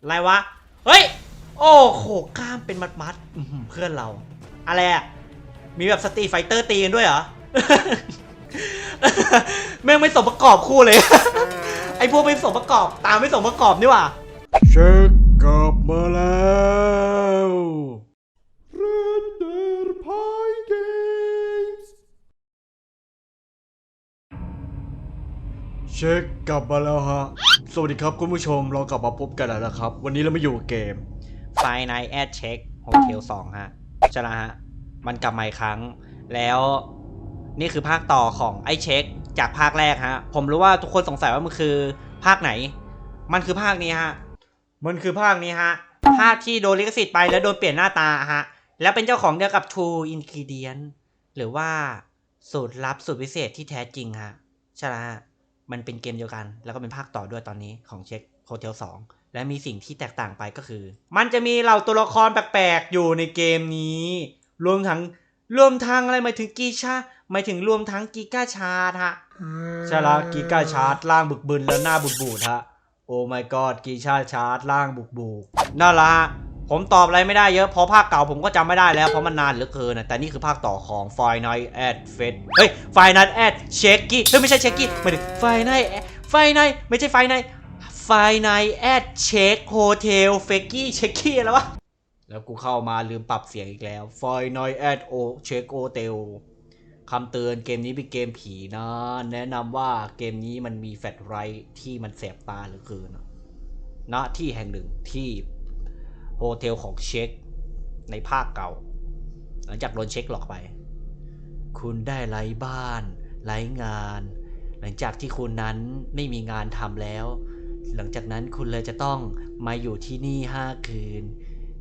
อะไรวะ เฮ้ย โอ้โหกล้ามเป็นมัดมัดเพื่อนเรา อะไรอะมีแบบสตรีไฟเตอร์ตีกันด้วยเหรอ แม่งไม่สมประกอบคู่เลย ไอพวกไม่สมประกอบ ตามไม่สมประกอบนี่ว่าเช็คกลับมาแล้ว เช็คกลับมาแล้วฮะ สวัสดีครับคุณผู้ชมเรากลับมาพบกันแล้วนะครับ วันนี้เรามาอยู่กับเกม ไฟในแอดเช็คโฮเทลสองฮะใช่แล้วฮะ มันกลับมาอีกครั้ง แล้วนี่คือภาคต่อของไอ้เช็คจากภาคแรกฮะ ผมรู้ว่าทุกคนสงสัยว่ามันคือภาคไหน มันคือภาคนี้ฮะ มันคือภาคนี้ฮะ ภาคที่โดนลิขสิทธิ์ไปแล้วโดนเปลี่ยนหน้าตาฮะ แล้วเป็นเจ้าของเดียวกับ True Ingredient หรือว่าสูตรลับสูตรพิเศษที่แท้จริงฮะ ใช่แล้วฮะ มันเป็นเกมเดียวกัน แล้วก็เป็นภาคต่อด้วยตอนนี้ของเช็คโฮเทล2และมีสิ่งที่แตกต่างไปก็คือ มันจะมีเหล่าตัวละครแปลกๆ อยู่ในเกมนี้ รวมทั้งรวมทั้งอะไรหมายถึงกีชาหมายถึงรวมทั้งกีกาชาร์ดฮะใช่ละกีกาชาร์ดล่างบึกบึนแล้วหน้าบูดบูดฮะโอ้ my god กีชาชาร์ดล่างบุกบูกนั่นละฮะ ผมตอบอะไรไม่ได้เยอะเพราะภาคเก่าผมก็จำไม่ได้แล้วเพราะมันนานเหลือเกินนะแต่นี่คือภาคต่อของ f i n a l at f e d เฮ้ย f i n a l at c h e c k y เฮ้ยไม่ใช่ c h e c k y ไม่ถึง f i n a l f i n a l ไม่ใช่ f i n a l f i n a l at check hotel f e k y c h e c k y อะไรวะแล้วกูเข้ามาลืมปรับเสียงอีกแล้ว f i n a l at o check hotel คำเตือนเกมนี้เป็นเกมผีนะ แนะนำว่าเกมนี้มันมีแฟลชไรที่มันแสบตาเหลือเกินะณที่แห่งหนึ่งที่ โฮเทลของเช็คในภาคเก่า หลังจากโดนเช็คหลอกไป คุณได้ไร้บ้าน ไร้งาน หลังจากที่คุณนั้นไม่มีงานทำแล้ว หลังจากนั้นคุณเลยจะต้องมาอยู่ที่นี่ห้าคืน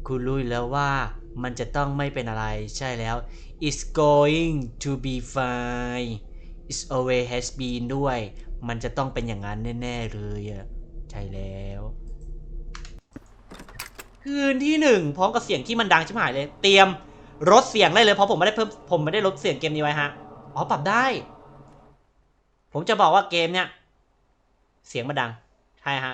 คุณรู้ยแล้วว่ามันจะต้องไม่เป็นอะไรใช่แล้ว it's going to be fine it's always has been ด้วย มันจะต้องเป็นอย่างนั้นแน่ ๆ เลยอะใช่แล้ว คืนที่หนึ่งพร้อมกับเสียงที่มันดังชิบหายเลย เตรียมลดเสียงได้เลยเพราะผมไม่ได้เพิ่มผมไม่ได้ลดเสียงเกมนี้ไว้ฮะอ๋อปรับได้ ผมจะบอกว่าเกมเนี้ยเสียงมันดังใช่ฮะ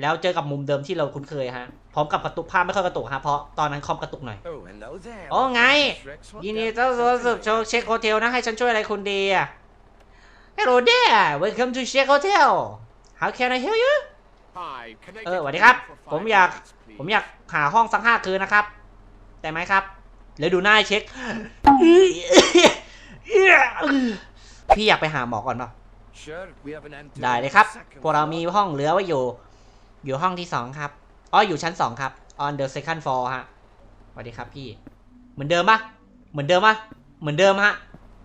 แล้วเจอกับมุมเดิมที่เราคุ้นเคยฮะพร้อมกับกระตุกภาพไม่ค่อยกระตุกฮะเพราะตอนนั้นคอมกระตุกหน่อย Oh, hello there. โอ้ไง Rex, what ยินดี the- ต้อนรับสู่โชว์เช็คโฮเทลนะให้ฉันช่วยอะไรคุณดีอะ Hello there welcome to Check Hotel how can I help you Hi, can I เออ get สวัส the ดีครับ room for ผม five อยาก nights, please? ผมอยากหาห้องสักห้าคืนนะครับ แต่ไหมครับแล้วดูหน้าเช็ค พี่อยากไปหาหมอก่อนเปล่า Sure, ได้เลยครับ พวกเรามีห้องเหลือไว้อยู่ อยู่ห้องที่สองครับ อ๋อ อยู่ชั้นสองครับ on the second floor ฮะสวัสดีครับพี่ เหมือนเดิมปะเหมือนเดิมปะเหมือนเดิมฮะ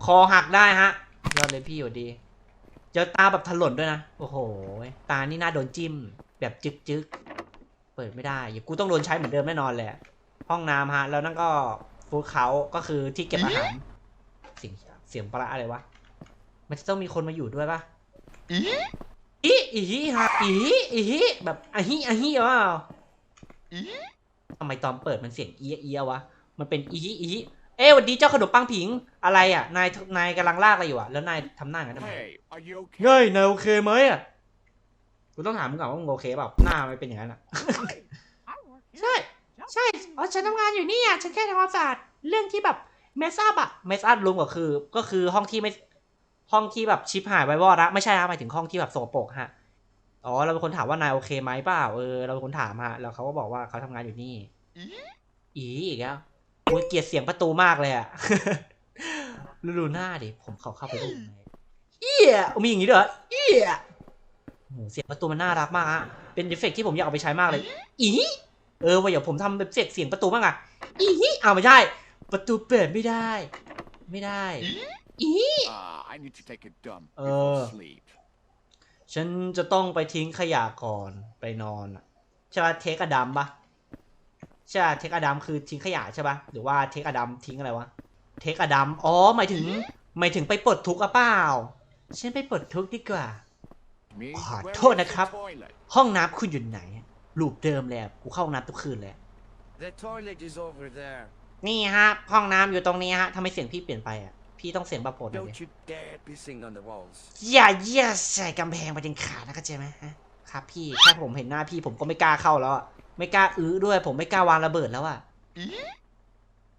คอหักได้ฮะยอดเลยพี่อยู่ดี เจอตาแบบถลนด้วยนะ โอ้โห ตานี่น่าโดนจิ้ม แบบจึกจึก ปิดไม่ได้อย่ากูต้องโดนใช้เหมือนเดิมแน่นอนแหละห้องน้ำฮะ แล้วนั่นก็ฟูดเขาก็คือที่เก็บอาหารเสียงเสียงปลาอะไรวะมันจะต้องมีคนมาอยู่ด้วยปะอีอีฮีฮะอีฮีอีฮีแบบอะฮีอะฮีวะทำไมตอนเปิดมันเสียงเอียเอียวะมันเป็นอีฮีอีฮีเอ้ยหวันดีเจ้าขนมปังผิงอะไรอะ นายนายกำลังลากอะไรอยู่อะแล้วนายทำหน้าอย่างนั้นทำไม Hey, are you okay? เฮ้ยนายโอเคไหมอะ กูต้องถามมึงก่อนว่ามึงโอเคเปล่าหน้ามันเป็นอย่างนั้นอะ ใช่ ใช่อ๋อฉันทำงานอยู่นี่อะฉันแค่ทำความสะอาดเรื่องที่แบบเมสอัพอะเมสอัพรวมก็คือ ก็คือห้องที่ไม่ห้องที่แบบชิปหายไว้วอดละไม่ใช่ฮะหมายถึงห้องที่แบบสกปรกฮะอ๋อเราเป็นคนถามว่านายโอเคไหมเปล่าเออเราเป็นคนถามฮะแล้วเขาก็บอกว่าเขาทำงานอยู่นี่อีอีกแล้วโอ้ยเกลียดเสียงประตูมากเลยอะดูดูหน้าดิผมเขาเข้าไปดูไหมเอี้ยมีอย่างนี้ด้วยเหรอเอี้ยโอ้โห เสียงประตูมันน่ารักมากฮะเป็นเอฟเฟกต์ที่ผมอยากเอาไปใช้มากเลย อี เออว่าเดี๋ยวผมทำแบบเสียงเสียงประตูบ้างอะอีอ้าวไม่ใช่ ประตูเปิดไม่ได้ ไม่ได้ อี Ah, I need to take a dump Uh. before sleep. ฉันจะต้องไปทิ้งขยะก่อนไปนอนอะใช่ปะเทคอะดัมปะใช่ปะเทคอะดัมคือทิ้งขยะใช่ปะหรือว่าเทคอะดัมทิ้งอะไรวะ เทคอะดัมอ๋อหมายถึงหมายถึงไปปลดทุกข์อะเปล่าฉันไปปลดทุกข์ดีกว่า Me? Ah, Where โทษ is the นะครับ toilet? ห้องน้ำคุณอยู่ไหนรูปเดิมเลยอะกูเข้าห้องน้ำทุกคืนเลย The toilet is over there. นี่ฮะห้องน้ำอยู่ตรงนี้ฮะทำไมเสียงพี่เปลี่ยนไปอะพี่ต้องเสียงแบบโปรดหน่อย Don't ดิ you dare pissing on the walls. อย่าเยี่ยใส่กำแพงประเด็นขาดนะเข้าใจไหมฮะครับพี่แค่ผมเห็นหน้าพี่ผมก็ไม่กล้าเข้าแล้วอะไม่กล้าอื้อด้วย ผมไม่กล้าวางระเบิดแล้วอะ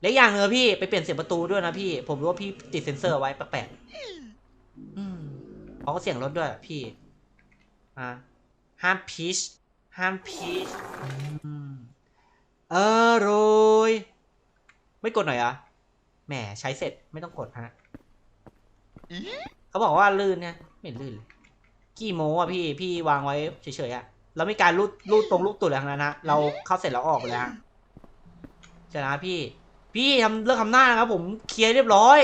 และอีกอย่างเนอะพี่ไปเปลี่ยนเสียงประตูด้วยนะพี่ ผมรู้ว่าพี่ติดเซ็นเซอร์ไว้แปลกๆอืมเขาก็เสียงรถด้วยพี่ อะห้ามพีชห้ามพีชอืมอร่อยไม่กดหน่อยเหรอะแหมใช้เสร็จไม่ต้องกดฮะเขาบอกว่าลื่นเนี่ยไม่เห็นลื่นเลยกี่โมอะพี่พี่วางไว้เฉยๆอะเราไม่การรูดรูดตรงรูดตุดอะไรทั้งนั้นนะเราเข้าเสร็จแล้วออกไปเลยฮะใช่นะพี่ พี่ทำเรื่องทำหน้านะครับผมเคลียร์เรียบร้อย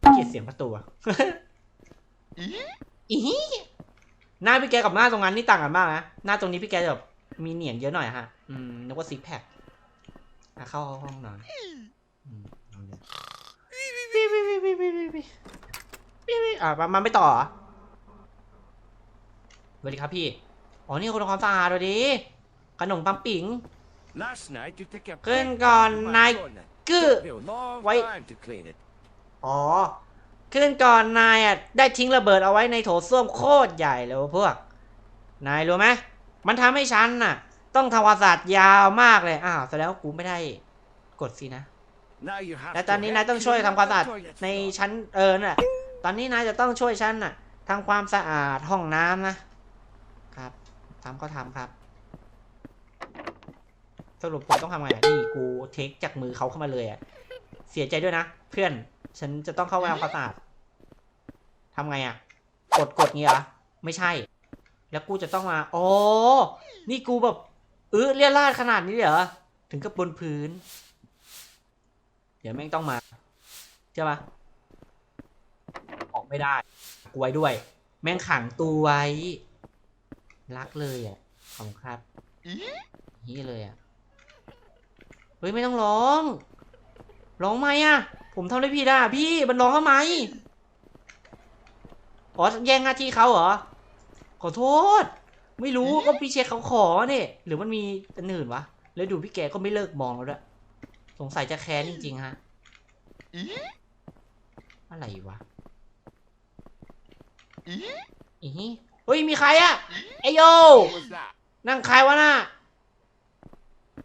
เกลียดเสียงประตูอะ อีหน้าพี่แกกับหน้าตรงนั้นนี่ต่างกันมากนะ หน้าตรงนี้พี่แกจะแบบมีเหนียงเยอะหน่อยฮะ อืมนึกว่าซิกแพคอะเข้าห้องนอนอืมเอาเลยวิวิวิวิวิวิวิวิวิอะมามาไม่ต่อเหรอสวัสดีครับพี่ อ๋อ นี่คนทำความสะอาดสวัสดี ขนมปังปิ๋ง Last night you took a Couldn't peg go on to my night. toilet. กึ Took me a long Wait. time to clean it. อ๋อ ขึ้นก่อนนายอะได้ทิ้งระเบิดเอาไว้ในโถส้วมโคตรใหญ่เลยว้ยพวก นายรู้ไหมมันทำให้ฉันน่ะ ต้องทำความสะอาดยาวมากเลยอ้าวแสดงว่ากูไม่ได้กดสินะและตอนนี้นายต้องช่วยทำความสะอาดในชั้นเออน่ะ ตอนนี้นายจะต้องช่วยฉันน่ะทำความสะอาดห้องน้ำนะครับทำก็ทำครับ สรุปผมต้องทำไงอะนี่กูเทคจากมือเขาเข้ามาเลยอะเสียใจด้วยนะ เพื่อน ฉันจะต้องเข้าไปทำความสะอาดทำไงอะ กดกดงี้เหรอไม่ใช่ แล้วกูจะต้องมาอ๋อนี่กูแบบเออเลี่ยราดขนาดนี้เลยเหรอ ถึงกับบนพื้น เดี๋ยวแม่งต้องมาใช่ปะออกไม่ได้กูไว้ด้วย แม่งขังตัวไว้ รักเลยอะ ขอบคุณครับนี่เลยอะ เฮ้ย ไม่ต้องร้อง ร้องไหมอะ ผมทำอะไรผิดอะพี่มันร้องทำไมอ๋อแย่งหน้าที่เขาเหรอ ขอโทษ ไม่รู้ก็พี่เชคเขาขอเนี่ยหรือมันมีอันอื่นวะ แล้วดูพี่แกก็ไม่เลิกมองแล้วด้วย สงสัยจะแค้นจริงๆฮะอะไรวะอีฮีเฮ้ยมีใครอะไอโย What was that? นั่งใครวะน่ะ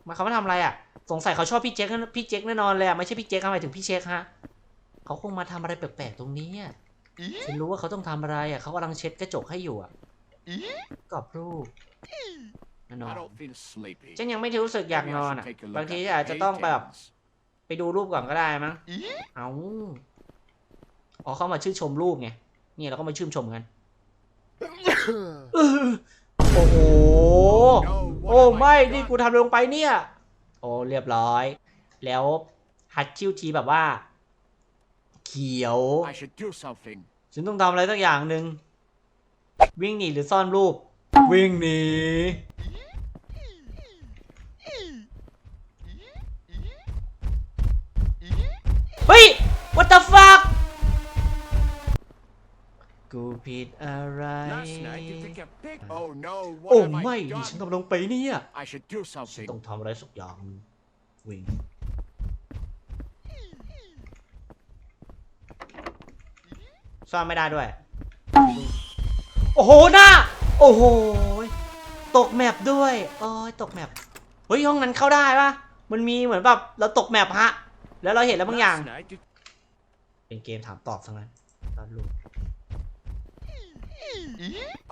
มาเขามาทำอะไรอะ สงสัยเขาชอบพี่เจ๊กพี่เจ๊กแน่นอนเลยอะไม่ใช่พี่เจ๊กทำไมถึงพี่เช็คฮะเขาคงมาทำอะไรแปลกๆตรงนี้อะฉันรู้ว่าเขาต้องทำอะไรอะเขากำลังเช็ดกระจกให้อยู่อะกรอบรูปแน่นอน I don't feel sleepy. ฉันยังไม่รู้สึกอยาก Maybe น I อน should อะ take a look บางที at อาจจะต้องแบบ paintings. ไปดูรูปก่อนก็ได้มั้งเอาอ๋อเขามาชื่นชมรูปไงนี่เราก็มาชื่นชมกันเออโอ้โห No, โอ้ what have ไม่ I นี่ done? กูทำลงไปเนี่ยโอ้เรียบร้อย แล้วฮัตชิวทีแบบว่า เขียว I should do something. ฉันต้องทำอะไรสักอย่างหนึ่งวิ่งหนีหรือซ่อนรูป วิ่งหนีเฮ้ย what the fuck กูผิดอะไร Last night you took a big. Oh no! โอ้ What have ไม่ I ดิฉัน done? กำลังไปเนี่ย I should do ฉัน something. ต้องทำอะไรสักอย่างหนึ่งวิ่งซ่อนไม่ได้ด้วย โอ้โหหน้า โอ้โห ตกแมปด้วยโอ้ยตกแมปเฮ้ยห้องนั้นเข้าได้ปะมันมีเหมือนแบบเราตกแมปฮะ แล้วเราเห็นแล้วบางอย่าง Last night you เป็นเกมถามตอบทั้งนั้นตอนรู้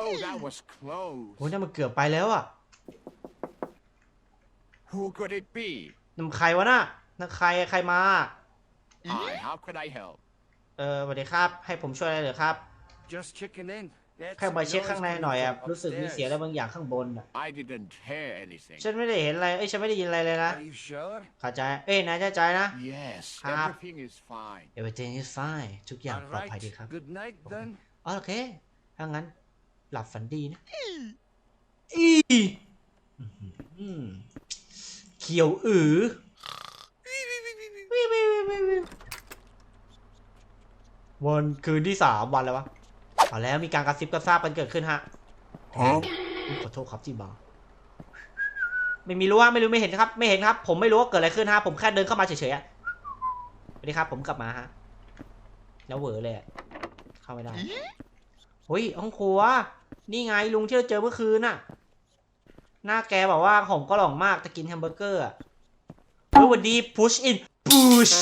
Oh, that was close. โอ้ยนั่นมันเกือบไปแล้วอะ Who could it be? นั่นมันใครวะน่ะนั่นใครใครมา Hi, how could I help? เออสวัสดีครับ ให้ผมช่วยอะไรเหรือครับ Just checking in. That's แค่มาเช็ค noise ข้างใน coming หน่อยอะ from รู้สึกมีเสียงอะไร upstairs. บางอย่างข้างบนอะ I didn't hear anything. ฉันไม่ได้เห็นอะไร เอ้ย ฉันไม่ได้ยินอะไรเลยนะ Are you sure? เข้าใจ เอ้ย นายแน่ใจนะ Yes, Ah. everything is fine. everything is fine ทุกอย่าง All ปลอดภัยดี right. ครับ Good night then. อ๋อโอเค ถ้างั้น หลับฝันดีนะ อีอื้อหือเขียวอือวันคืนที่สามวันแล้ววะเอาแล้วมีการกระซิบกระซาบกันเกิดขึ้นฮะ Huh? อุ๊ยขอโทษครับที่บาร์ไม่มีรู้ว่าไม่รู้ไม่เห็นครับ ไม่เห็นครับ ผมไม่รู้ว่าเกิดอะไรขึ้นฮะ ผมแค่เดินเข้ามาเฉยๆอะสวัสดีครับ ผมกลับมาฮะ แล้วเหวอเลยอะเข้าไม่ได้ เฮ้ยห้องครัว นี่ไงลุงที่เราเจอเมื่อคืนน่ะ หน้าแกบอกว่าหอมก็หล่องมากแต่กินแฮมเบอร์เกอร์อะเฮ้ยวันดี push in push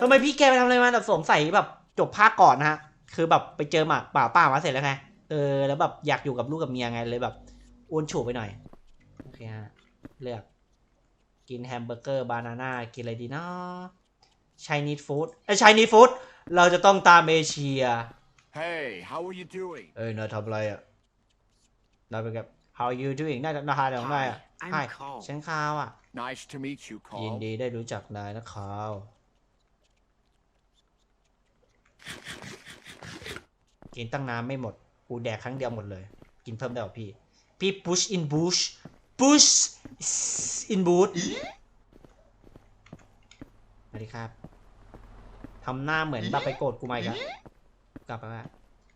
ทำไมพี่แกไปทำอะไรมาแบบสงสัยแบบจบภาคก่อนนะฮะ คือแบบไปเจอหมาป่าป้ามาเสร็จแล้วไง เออ แล้วแบบอยากอยู่กับลูกกับเมียไงเลยแบบอ้วนฉูบไปหน่อย โอเคฮะ เลือก กินแฮมเบอร์เกอร์บานาน่า กินอะไรดีเนาะช i นี e ฟู้ดไอ้ช i นี e ฟู้ดเราจะต้องตามเอเชีย Hey, how are you doing? เอ้ยนายทำอะไรอะนายเป็นกับ how are you doing น่าจะนาฮาของนายอะ I'm Hi Carl. ฉันคาวอะ Nice to meet you, ยิน Carl. ดีได้รู้จักนายนะคาว กินตั้งน้ำไม่หมด กูแดกครั้งเดียวหมดเลย กินเพิ่มได้หรอพี่ พี่ push in bush push in boot สวัสดีครับ ทำหน้าเหมือนแบบไปโกรธกูมาอีกแล้ว กลับมาว่า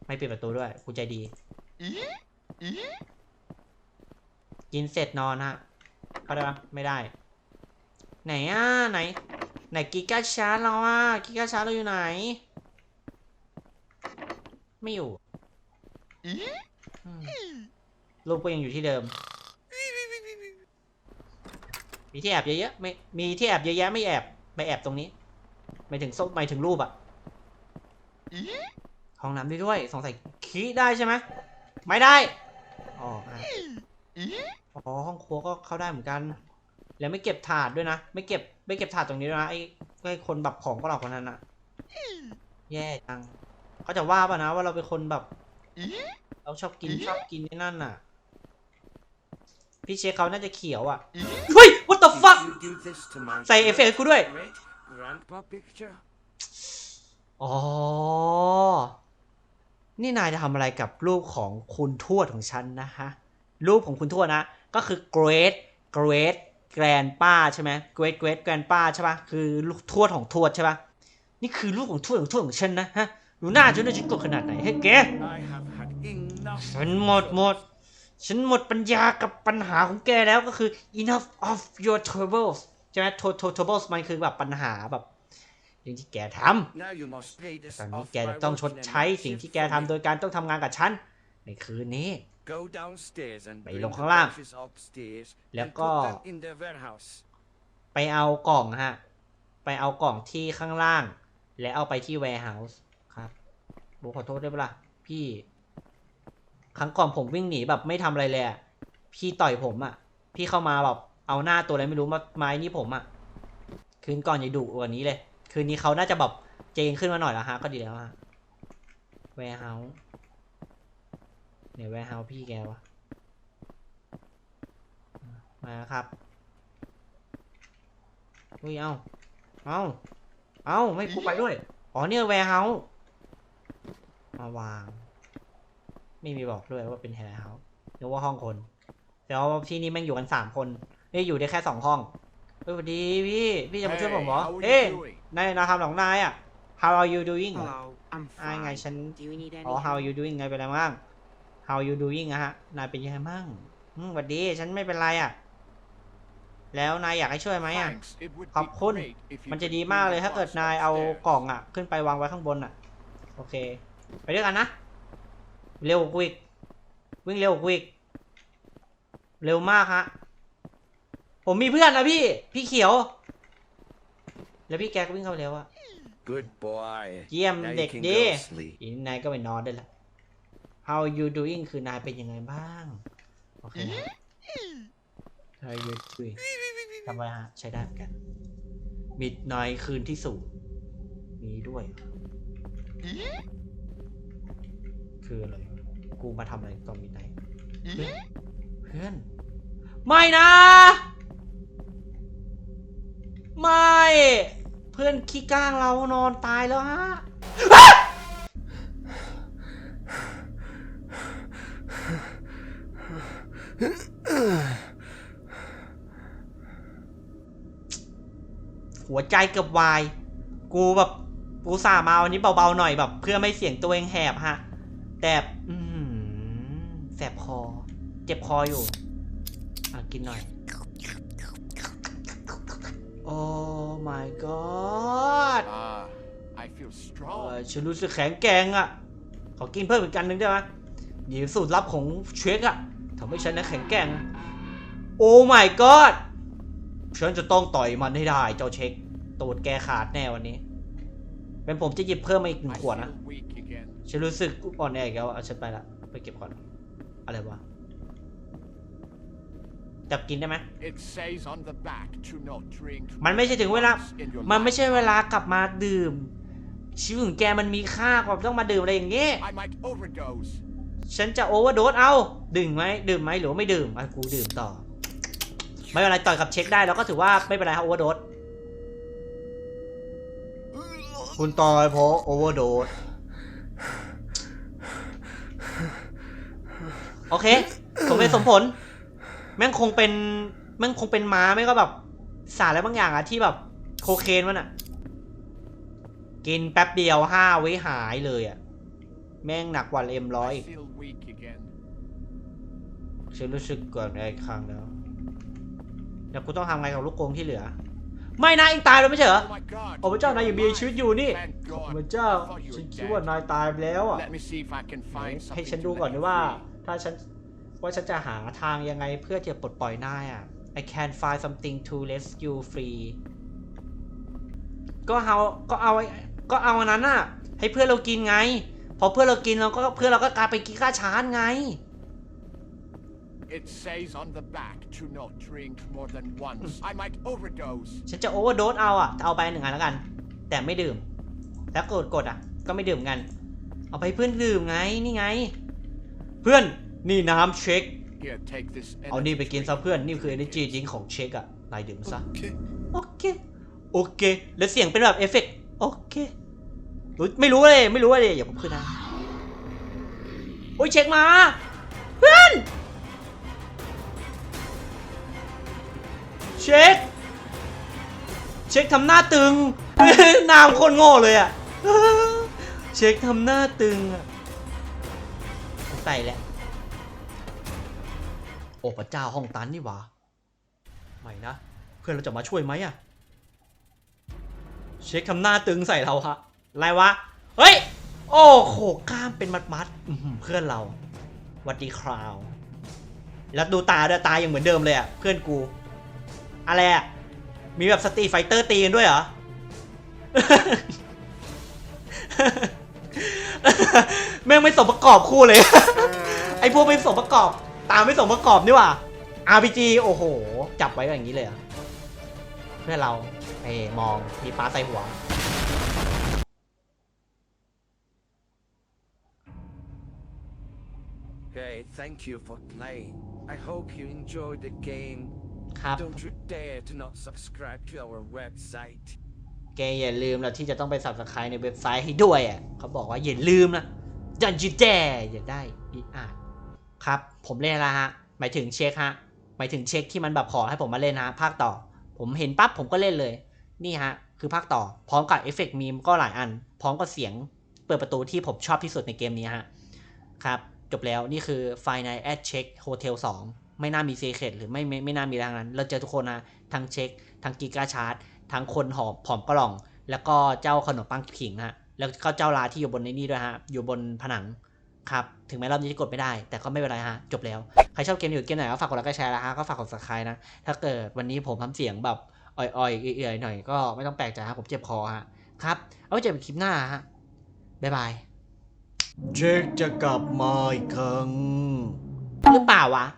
ไม่ปิดประตูด้วยกูใจดีกินเสร็จนอนฮะเข้าได้ปะไม่ได้ ไหนอะไหน ไหนกิกาชาร์จเราอะกิกาชาร์จเราอยู่ไหน ไม่อยู่อืมรูปก็ยังอยู่ที่เดิม มีที่แอบเยอะๆไม่มีที่แอบเยอะแยะไม่แอบไม่แอบตรงนี้ ไม่ถึงส้มไม่ถึงรูปอะ ห้องน้ำได้ด้วย สงสัยคีได้ใช่ไหมไม่ได้อ๋ออะอ๋อห้องครัวก็เข้าได้เหมือนกัน แล้วไม่เก็บถาดด้วยนะ ไม่เก็บไม่เก็บถาดตรงนี้ด้วยนะไอ้ไอ้คนแบบของก็หลอกคนนั้นอะแย่จังเขาจะว่าป่ะนะว่าเราเป็นคนแบบ เราชอบกินชอบกินไอ้นั่นน่ะ พี่เชคเขาน่าจะเขียวอะเฮ้ย what the fuck Did you do this to my ใส่เอฟเฟกต์ให้กูด้วย great grandpa picture? อ๋อ นี่นายจะทำอะไรกับรูปของคุณทวดของฉันนะฮะ รูปของคุณทวดนะ ก็คือ great great grandpa ใช่ไหม great great grandpa ใช่ปะคือลูกทวดของทวดใช่ปะนี่คือลูกของทวดของทวดของฉันนะฮะดูหน้าฉันด้วยฉันโกรธขนาดไหนเฮ้แกฉันหมดหมด ฉันหมดปัญญากับปัญหาของแกแล้วก็คือ enough of your troubles ใช่ไหม troubles มันคือแบบปัญหาแบบ เรื่องที่แกท Now you must pay this ำตอนนี้ off แก by จะต้องชด working a ใช้ night สิ่งที่ shift แก for ทำ me. โดยการต้องทำงานกับฉัน ในคืนนี้ Go downstairs and ไป bring ลง the ข้างล่าง boxes upstairs แล้ว and ก็ put them in the warehouse. ไปเอากล่องฮะ ไปเอากล่องที่ข้างล่าง และเอาไปที่ warehouse ครับโบขอโทษได้ปะล่ะ พี่ ครั้งก่อนผมวิ่งหนีแบบไม่ทำอะไรเลยอะพี่ต่อยผมอะพี่เข้ามาแบบเอาหน้าตัวอะไรไม่รู้มาไม้นี่ผมอะคืนก่อนอย่าดุกว่านี้เลย คืนนี้เขาน่าจะแบบเจงขึ้นมาหน่อยแล้วฮะ ก็ดีแล้วฮะ warehouse เนี่ย warehouse พี่แกวะมาครับเฮ้ยเอาเอาเอาไม่กูไปด้วย อ๋อเนี่ยแวร์เฮาส์มาวาง ไม่มีบอกด้วยว่าเป็นแวร์เฮาส์นึกว่าห้องคนแต่ว่าที่นี่แม่งอยู่กันสามคนนี่อยู่ได้แค่สองห้องเฮ้ยสวัสดีพี่ พี่จะมาช่วยผมเหรอ Hey, how are เอ้ย you doing? นายนายทำของนายอะ How are you doing เหรอ Hello, I'm อ่าไง fine. ฉัน Do you need อ๋อ any how help? you doing ไงเป็นไรบ้าง how you doing อะฮะ นายเป็นยังไงบ้างอืมสวัสดี ฉันไม่เป็นไรอะ แล้วนายอยากให้ช่วยไหมอะ Thanks. It would ขอบ be คุณ great if you มันจะ could ดี bring มาก the เลยถ้าเกิด box นายเอา upstairs. กล่องอะ ขึ้นไปวางไว้ข้างบนอะ โอเค ไปด้วยกันนะ เร็วกว่ากูอีกวิ่งเร็วกว่ากูอีกเร็วมากฮะ ผมมีเพื่อนนะพี่ พี่เขียว แล้วพี่แกก็วิ่งเข้าไปเร็วอะ Good boy. เยี่ยม Now you เด็ก can ดี go sleep. อีกนายก็ไปนอนได้ละ How you doing คือนายเป็นยังไงบ้าง โอเคนะ How you doing ทำไมฮะ ใช้ได้เหมือนกัน Midnight คืนที่สูงมีด้วย คืออะไร กูมาทำอะไรตอน Midnight เพื่อนเพื่อนไม่นะ ไม่เพื่อนขี้ก้างเรานอนตายแล้วฮะหัวใจเกือบวาย กูแบบกูสามาวันนี้เบาๆหน่อยแบบ เพื่อไม่เสียงตัวเองแหบฮะ แต่แสบคอ เจ็บคออยู่ อะ กินหน่อย โอ้ my god Ah, I feel เอ strong. อฉันรู้สึกแข็งแกร่งอะ ขอกินเพิ่มอีกกันหนึ่งได้ไหมหยิบสูตรลับของเชคอะทำให้ฉันนั้นแข็งแกร่ง โอ้ my god ฉันจะต้องต่อยมันให้ได้เจ้าเช็คตูดแกขาดแน่วันนี้ เป็นผมจะหยิบเพิ่มมาอีกหนึ่ง I ขวดนะ feel weak again. ฉันรู้สึกอ่อนแออีกแล้วเอาฉันไปละ ไปเก็บก่อน อะไรวะ จับกินได้ไหม It says on the back to not drink. มันไม่ใช่ถึงเวลา once in your มันไม่ใช่ lifetime. เวลากลับมาดื่ม ชีวิตของแกมันมีค่ากว่าต้องมาดื่มอะไรอย่างเงี้ย I might overdose. ฉันจะโอเวอร์โดสเอาดื่มไหมดื่มไหมหรือว่าไม่ดื่มอะกูดื่มต่อ ไม่เป็นไรต่อยกับเช็คได้เราก็ถือว่าไม่เป็นไรครับโอเวอร์โดสคุณตายเพราะโอเวอร์โดสโอเคสมเป็นสมผล แม่งคงเป็นแม่งคงเป็นม้าไม่ก็แบบสารอะไรบางอย่างอะที่แบบโคเคนมันอะกินแป๊บเดียวห้าไว้หายเลยอะแม่งหนักกว่าเอ็มร้อย I feel weak again. ฉันรู้สึกก่อนไอ้ครั้งแล้วเดี๋ยวกูต้องทำไงกับลูกกรงที่เหลือ ไม่นะเองตายแล้วไม่ใช่เหรอ Oh my god. โอ้พระเจ้านายยังมีชีวิตอยู่นี่ Thank โอ้ God. พระเจ้า I thought you ฉัน were คิดว่า dead. นายตายไปแล้วอะ Let me see if I can find ให้ something ฉัน to ดู let ก่อน you ด้วยว่า free. ถ้าฉัน ว่าฉันจะหาทางยังไงเพื่อจะปลดปล่อยนายอะ I can find something to let you free ก็เอาก็เอาไอ้ก็เอาอันนั้นอะ ให้เพื่อนเรากินไง พอเพื่อนเรากินเราก็เพื่อนเราก็กลายเป็นกิก้าชาร์จไง It says on the back to not drink more than once. I might overdose. ฉันจะโอเวอร์โดสเอาอะเอาไปหนึ่งอันแล้วกัน แต่ไม่ดื่ม แล้วกดกดอะ ก็ไม่ดื่มกัน เอาไปให้เพื่อนดื่มไงนี่ไง เพื่อน นี่น้ำเช็ค Here, take this. เอานี่ energy ไปกิน drink. ซะเพื่อน นี่คือ energy drink ของเช็คอะนายดื่มซะ โอเค โอเค แล้วเสียงเป็นแบบเอฟเฟกต์โอเคอุ๊ยไม่รู้เลย ไม่รู้เลยอย่าผมขึ้นนะ โอ้ยเช็คมา เพื่อน เช็ค เช็คทำหน้าตึงหน้ามันโคนโง่เลยอะเช็คทำหน้าตึงอะใส่แหละ โอ้พระเจ้าห้องตันนี่หว่าไม่นะ เพื่อนเราจะมาช่วยไหมอะเช็คทำหน้าตึงใส่เราฮะอะไรวะ เฮ้ย โอ้โหกล้ามเป็นมัดมัดเพื่อนเราวัดดีคราว แล้วดูตาด้วยตายังเหมือนเดิมเลยอะเพื่อนกู อะไรอะมีแบบสตรีไฟเตอร์ตีกันด้วยเหรอ แม่งไม่สมประกอบคู่เลย ไอพวกไม่สมประกอบ ตามไม่สมประกอบนี่หว่า RPG โอ้โห จับไว้อย่างนี้เลยเหรอเพื่อเราเอ้มองมีฟ้าใส่หัว Hey, thank you for playing. I hope you enjoyed the game. ครับ Don't you dare to not subscribe to our website. แกอย่าลืมนะที่จะต้องไป subscribe ในเว็บไซต์ให้ด้วยอะเขาบอกว่าอย่าลืมนะดันจิแดอย่าได้อีอ่านครับ ผมเล่นล้วฮะ หมายถึงเช็คฮะ หมายถึงเช็คที่มันแบบขอให้ผมมาเล่นฮะ ภาคต่อ ผมเห็นปั๊บผมก็เล่นเลย นี่ฮะ คือภาคต่อ พร้อมกับเอฟเฟกต์มีมก็หลายอัน พร้อมกับเสียงเปิดประตูที่ผมชอบที่สุดในเกมนี้ฮะ ครับ จบแล้วนี่คือไฟในแอดเช็คโฮเทล2ไม่น่ามีเซเคดหรือไม่ไม่ไม่น่ามีทางนั้น เราเจอทุกคนนะ ทั้งเช็ค ทั้งกิกาชาร์ดทั้งคนหอมผอมกล่อง แล้วก็เจ้าขนมปังผิงฮะ แล้วก็เจ้าลาที่อยู่บนในนี่ด้วยฮะ อยู่บนผนัง ครับ ถึงแม้รอบนี้จะกดไม่ได้ แต่ก็ไม่เป็นไรฮะ จบแล้ว ใครชอบเกมอยู่เกมไหนก็ฝากกดไลค์กดแชร์นะฮะ ก็ฝากกด subscribe นะ ถ้าเกิดวันนี้ผมทำเสียงแบบอ่อยๆ เอื่อยๆ หน่อยก็ไม่ต้องแปลกใจฮะ ผมเจ็บคอฮะ ครับ เอาไว้เจอกันคลิปหน้าฮะ บ๊ายบาย เช็คจะกลับมาอีกครั้งหรือเปล่าวะ